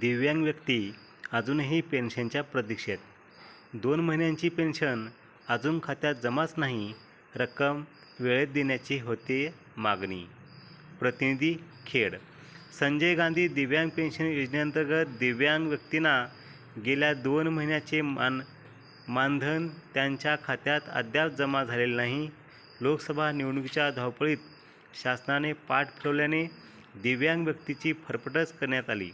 दिव्यांग व्यक्ती अजूनही पेन्शनच्या प्रतीक्षेत. दोन महिन्यांची पेन्शन अजून खात्यात जमाच नाही रक्कम वेळेत देण्याची होते मागणी. प्रतिनिधी खेड संजय गांधी दिव्यांग पेन्शन योजनेअंतर्गत दिव्यांग व्यक्तींना गेल्या दोन महिन्याचे मान मानधन त्यांच्या खात्यात अद्याप जमा झालेले नाही. लोकसभा निवडणुकीच्या धावपळीत शासनाने पाठ फिरवल्याने दिव्यांग व्यक्तीची फरफटच करण्यात आली.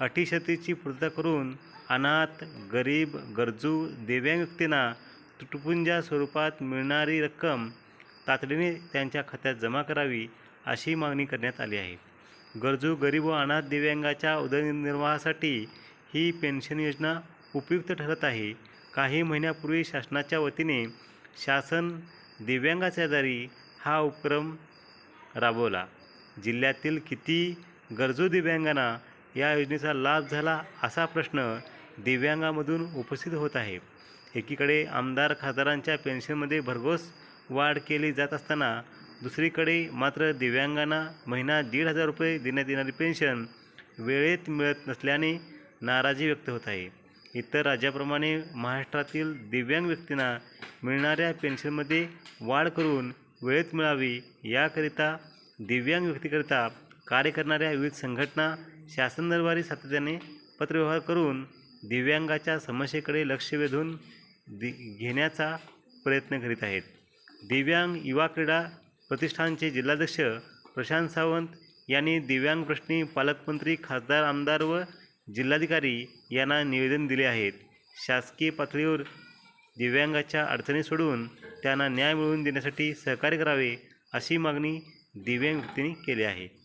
अटीशतीची पूर्तता करून अनाथ गरीब गरजू दिव्यांग व्यक्तींना तुटपुंजा स्वरूपात मिळणारी रक्कम तातडीने त्यांच्या खात्यात जमा करावी अशी मागणी करण्यात आली आहे. गरजू गरीब व अनाथ दिव्यांगाच्या उदरनिर्वाहासाठी ही पेन्शन योजना उपयुक्त ठरत आहे. काही महिन्यापूर्वी शासनाच्या वतीने शासन दिव्यांगाच्या दारी हा उपक्रम राबवला. जिल्ह्यातील किती गरजू दिव्यांगांना या योजनेचा लाभ झाला असा प्रश्न दिव्यांगामधून उपस्थित होत आहे. एकीकडे आमदार खासदारांच्या पेन्शनमध्ये भरघोस वाढ केली जात असताना दुसरीकडे मात्र दिव्यांगांना महिना दीड हजार रुपये देण्यात येणारी पेन्शन वेळेत मिळत नसल्याने नाराजी व्यक्त होत आहे. इतर राज्याप्रमाणे महाराष्ट्रातील दिव्यांग व्यक्तींना मिळणाऱ्या पेन्शनमध्ये वाढ करून वेळेत मिळावी याकरिता दिव्यांग व्यक्तीकरिता कार्य करणाऱ्या विविध संघटना शासन दरबारी सातत्याने पत्रव्यवहार करून दिव्यांगाच्या समस्येकडे लक्ष वेधून दि घेण्याचा प्रयत्न करीत आहेत. दिव्यांग युवा क्रीडा प्रतिष्ठानचे जिल्हाध्यक्ष प्रशांत सावंत यांनी दिव्यांग प्रश्नी पालकमंत्री खासदार आमदार व जिल्हाधिकारी यांना निवेदन दिले आहेत. शासकीय पातळीवर दिव्यांगाच्या अडचणी सोडून त्यांना न्याय मिळवून देण्यासाठी सहकार्य करावे अशी मागणी दिव्यांग व्यक्तींनी केली आहे.